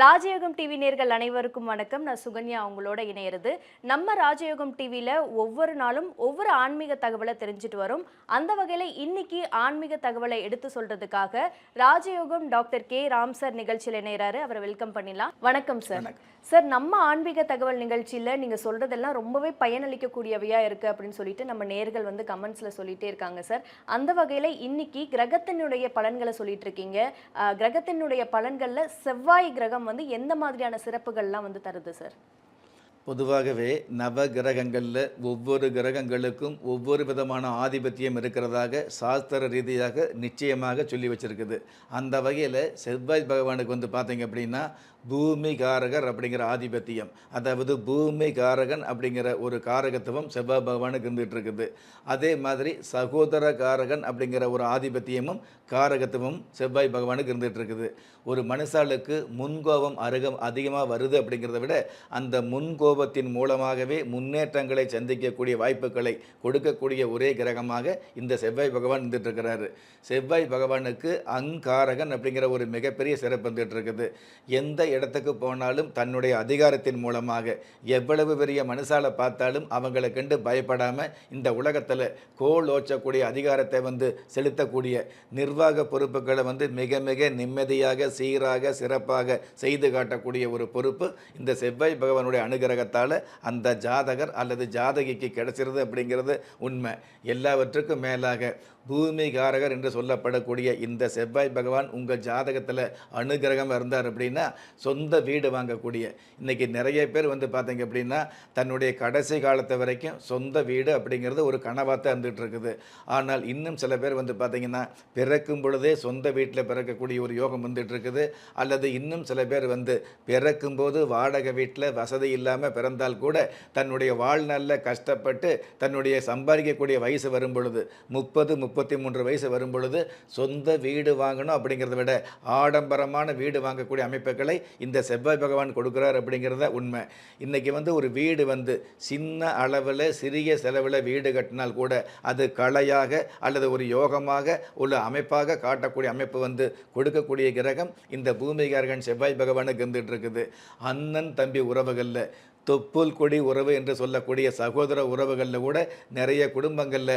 ராஜயோகம் டிவி நேர்கள் அனைவருக்கும் வணக்கம். நான் சுகன்யா உங்களோட இணையிறது. நம்ம ராஜயோகம் டிவியில் ஒவ்வொரு நாளும் ஒவ்வொரு ஆன்மீக தகவலை தெரிஞ்சுட்டு வரோம். அந்த வகையில் இன்னைக்கு ஆன்மீக தகவலை எடுத்து சொல்றதுக்காக ராஜயோகம் டாக்டர் கே. ராம் சார் நிகழ்ச்சியில் இணையறாரு. அவரை வெல்கம் பண்ணிடலாம். வணக்கம் சார். சார் நம்ம ஆன்மீக தகவல் நிகழ்ச்சியில் நீங்கள் சொல்றதெல்லாம் ரொம்பவே பயனளிக்கக்கூடியவையா இருக்கு அப்படின்னு சொல்லிட்டு நம்ம நேர்கள் வந்து கமெண்ட்ஸ்ல சொல்லிட்டே இருக்காங்க சார். அந்த வகையில் இன்னைக்கு கிரகத்தினுடைய பலன்களை சொல்லிட்டு இருக்கீங்க. கிரகத்தினுடைய பலன்கள்ல செவ்வாய் கிரகம் வந்து எந்த மாதிரியான சிறப்புகள்லாம் வந்து தருது சார் பொதுவாகவே நவ கிரகங்களில் ஒவ்வொரு கிரகங்களுக்கும் ஒவ்வொரு விதமான ஆதிபத்தியம் இருக்கிறதாக சாஸ்திர ரீதியாக நிச்சயமாக சொல்லி வச்சுருக்குது. அந்த வகையில் செவ்வாய் பகவானுக்கு வந்து பார்த்தீங்க அப்படின்னா பூமி காரகர் அப்படிங்கிற ஆதிபத்தியம். அதாவது பூமி காரகன் அப்படிங்கிற ஒரு காரகத்துவம் செவ்வாய் பகவானுக்கு இருந்துகிட்டு இருக்குது அதே மாதிரி சகோதர காரகன் அப்படிங்கிற ஒரு ஆதிபத்தியமும் காரகத்துவம் செவ்வாய் பகவானுக்கு இருந்துகிட்டு இருக்குது ஒரு மனுஷாளுக்கு முன்கோபம் அருகம் அதிகமாக வருது அப்படிங்கிறத விட அந்த முன்கோபத்தின் மூலமாகவே முன்னேற்றங்களை சந்திக்கக்கூடிய வாய்ப்புகளை கொடுக்கக்கூடிய ஒரே கிரகமாக இந்த செவ்வாய் பகவான் இருந்துட்டு இருக்கிறாரு செவ்வாய் பகவானுக்கு அங்காரகன் அப்படிங்கிற ஒரு மிகப்பெரிய சிறப்பு இருந்துகிட்டு இருக்குது எந்த இடத்துக்கு போனாலும் தன்னுடைய அதிகாரத்தின் மூலமாக எவ்வளவு பெரிய மனுஷால பார்த்தாலும் அவங்களை கண்டு பயப்படாமல் இந்த உலகத்தில் கோல் ஓச்சக்கூடிய அதிகாரத்தை வந்து செலுத்தக்கூடிய நிர்வாக பொறுப்புகளை வந்து மிக மிக நிம்மதியாக சீராக சிறப்பாக செய்து காட்டக்கூடிய ஒரு பொறுப்பு இந்த செவ்வாய் பகவானுடைய அனுகிரகத்தால் அந்த ஜாதகர் அல்லது ஜாதகிக்கு கிடைச்சிருது அப்படிங்கிறது உண்மை. எல்லாவற்றுக்கும் மேலாக பூமிகாரகர் என்று சொல்லப்படக்கூடிய இந்த செவ்வாய் பகவான் உங்கள் ஜாதகத்தில் அனுகிரகம் இருந்தார் அப்படின்னா சொந்த வீடு வாங்கக்கூடிய. இன்றைக்கி நிறைய பேர் வந்து பார்த்தீங்க அப்படின்னா தன்னுடைய கடைசி காலத்தை வரைக்கும் சொந்த வீடு அப்படிங்கிறது ஒரு கனவாக தான் இருந்துகிட்டு இருக்குது ஆனால் இன்னும் சில பேர் வந்து பார்த்திங்கன்னா பிறக்கும் பொழுதே சொந்த வீட்டில் பிறக்கக்கூடிய ஒரு யோகம் வந்துட்டு இருக்குது அல்லது இன்னும் சில பேர் வந்து பிறக்கும்போது வாடகை வீட்டில் வசதி இல்லாமல் பிறந்தால் கூட தன்னுடைய வாழ்நாளில் கஷ்டப்பட்டு தன்னுடைய சம்பாதிக்கக்கூடிய வயசு வரும் பொழுது முப்பது முப்பத்தி மூன்று வயசு வரும் பொழுது சொந்த வீடு வாங்கணும் அப்படிங்கிறத விட ஆடம்பரமான வீடு வாங்கக்கூடிய அமைப்புகளை இந்த செவ்வாய் பகவான் கொடுக்குறார் அப்படிங்கிறத உண்மை. இன்றைக்கி வந்து ஒரு வீடு வந்து சின்ன அளவில் சிறிய செலவில் வீடு கட்டினால் கூட அது கலையாக அல்லது ஒரு யோகமாக உள்ள அமைப்பாக காட்டக்கூடிய அமைப்பு வந்து கொடுக்கக்கூடிய கிரகம் இந்த பூமிகாரகன் செவ்வாய் பகவானுக்கு இருந்துகிட்டு இருக்குது. அண்ணன் தம்பி உறவுகளில் தொப்புள் கொடி உறவு என்று சொல்லக்கூடிய சகோதர உறவுகளில் கூட நிறைய குடும்பங்களில்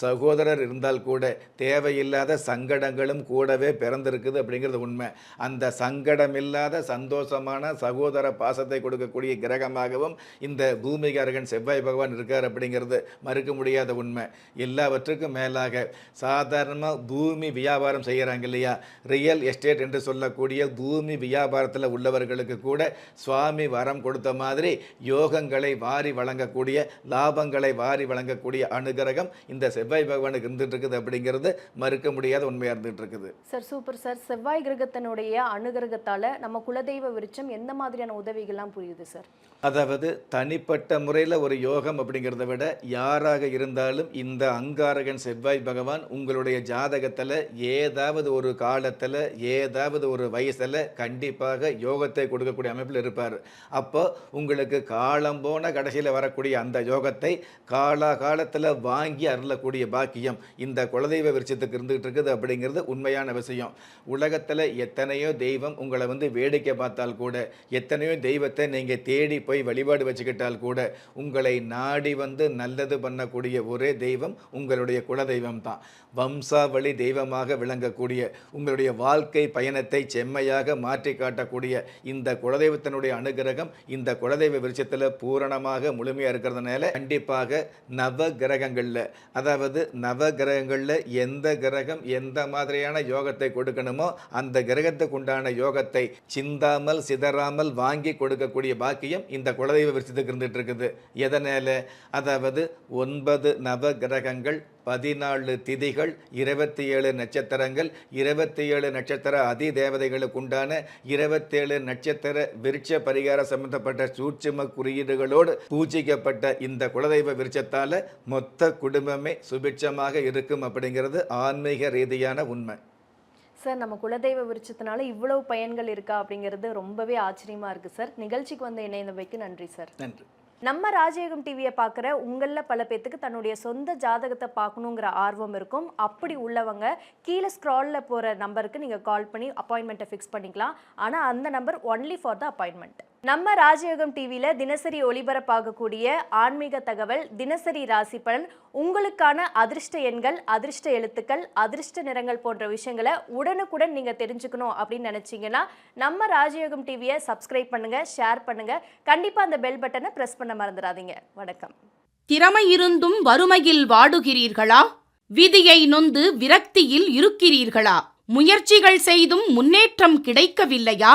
சகோதரர் இருந்தால் கூட தேவையில்லாத சங்கடங்களும் கூடவே பிறந்திருக்குது அப்படிங்கிறது உண்மை. அந்த சங்கடமில்லாத சந்தோஷமான சகோதர பாசத்தை கொடுக்கக்கூடிய கிரகமாகவும் இந்த பூமிகாரகன் செவ்வாய் பகவான் இருக்கார் அப்படிங்கிறது மறுக்க முடியாத உண்மை. எல்லாவற்றுக்கும் மேலாக சாதாரணமாக பூமி வியாபாரம் செய்கிறாங்க இல்லையா? ரியல் எஸ்டேட் என்று சொல்லக்கூடிய பூமி வியாபாரத்தில் உள்ளவர்களுக்கு கூட சுவாமி வரம் கொடுத்த மாதிரி யோகங்களை வாரி வழங்கக்கூடிய லாபங்களை வாரி வழங்கக்கூடிய அனுகிரகம் இந்த செவ்வாய் பகவானுக்கு இருந்துட்டு இருக்குது அப்படிங்கிறது மறுக்க முடியாத உண்மையாக இருந்துட்டு இருக்குது சார் சூப்பர். சார் செவ்வாய் கிரகத்தினுடைய அனுகிரகத்தால நம்ம குலதெய்வ விருட்சம் எந்த மாதிரியான உதவிகள்லாம் புரியுது சார்? அதாவது தனிப்பட்ட முறையில் ஒரு யோகம் அப்படிங்கிறத விட யாராக இருந்தாலும் இந்த அங்காரகன் செவ்வாய் பகவான் உங்களுடைய ஜாதகத்தில் ஏதாவது ஒரு காலத்தில் ஏதாவது ஒரு வயசில் கண்டிப்பாக யோகத்தை கொடுக்கக்கூடிய அமைப்பில் இருப்பார். அப்போ உங்களுக்கு காலம் போன கடைசியில் வரக்கூடிய அந்த யோகத்தை காலா காலத்தில் வாங்கி அருளக்கூடிய பாக்கியம். இந்த குலதெய்வ விருட்சத்துக்கு இருந்துகிட்டு இருக்குது அப்படிங்கிறது உண்மையான விஷயம். உலகத்தில் எத்தனையோ தெய்வம் உங்களை வந்து வேடிக்கை பார்த்தால் கூட எத்தனையோ தெய்வத்தை நீங்கள் தேடி போய் வழிபாடு வச்சுக்கிட்டால் கூட உங்களை நாடி வந்து நல்லது பண்ணக்கூடிய ஒரே தெய்வம் உங்களுடைய குலதெய்வம் தான். வம்சாவளி தெய்வமாக விளங்கக்கூடிய உங்களுடைய வாழ்க்கை பயணத்தை செம்மையாக மாற்றி காட்டக்கூடிய இந்த குலதெய்வத்தினுடைய அனுகிரகம் இந்த குலதெய்வ வெளிச்சத்தில் பூரணமாக முழுமையாக இருக்கிறதுனால கண்டிப்பாக நவ கிரகங்களில் அதாவது நவ கிரகங்களில் எந்த கிரகம் எந்த மாதிரியான யோகத்தை கொடுக்கணுமோ அந்த கிரகத்துக்கு உண்டான யோகத்தை சிந்தாமல் சிதறாமல் வாங்கி கொடுக்கக்கூடிய பாக்கியம் இந்த குலதெய்வ விருட்சத்துக்கு இருந்துகிட்டு இருக்குது. எதனால்? அதாவது ஒன்பது நவ கிரகங்கள் பதினாலு திதிகள் இருபத்தி ஏழு நட்சத்திரங்கள் இருபத்தி ஏழு நட்சத்திர அதி தேவதைகளுக்கு உண்டான இருபத்தேழு நட்சத்திர விருட்ச பரிகார சம்பந்தப்பட்ட சூட்சும குறியீடுகளோடு பூஜிக்கப்பட்ட இந்த குலதெய்வ விருட்சத்தால் மொத்த குடும்பமே சுபிட்சமாக இருக்கும் அப்படிங்கிறது ஆன்மீக ரீதியான உண்மை. சார் நம்ம குலதெய்வ விருட்சத்தினால இவ்வளவு பயன்கள் இருக்கா அப்படிங்கிறது ரொம்பவே ஆச்சரியமா இருக்கு சார். நிகழ்ச்சிக்கு வந்து இணைந்தவைக்கு நன்றி சார். நன்றி. நம்ம ராஜயோகம் டிவியை பார்க்குற உங்களில் பல பேர்த்துக்கு தன்னுடைய சொந்த ஜாதகத்தை பார்க்கணுங்கிற ஆர்வம் இருக்கும். அப்படி உள்ளவங்க கீழே ஸ்க்ராலில் போகிற நம்பருக்கு நீங்கள் கால் பண்ணி அப்பாயின்மெண்ட்டை ஃபிக்ஸ் பண்ணிக்கலாம். ஆனால் அந்த number only for the appointment நம்ம ராஜயோகம் டிவியில் தினசரி ஒளிபரப்பாகக்கூடிய ஆன்மீக தகவல் தினசரி ராசி பலன் உங்களுக்கான அதிர்ஷ்ட எண்கள் அதிர்ஷ்ட எழுத்துக்கள் அதிர்ஷ்ட நிறங்கள் போன்ற விஷயங்களை உடனுக்குடன் நீங்கள் தெரிஞ்சுக்கணும் அப்படின்னு நினச்சிங்கன்னா நம்ம ராஜயோகம் டிவியை சப்ஸ்கிரைப் பண்ணுங்கள் ஷேர் பண்ணுங்கள் கண்டிப்பாக அந்த பெல் பட்டனை ப்ரெஸ் பண்ண மறந்துடாதீங்க. வணக்கம். திறமை இருந்தும் வறுமையில் வாடுகிறீர்களா? விதியை நொந்து விரக்தியில் இருக்கிறீர்களா? முயற்சிகள் செய்தும் முன்னேற்றம் கிடைக்கவில்லையா?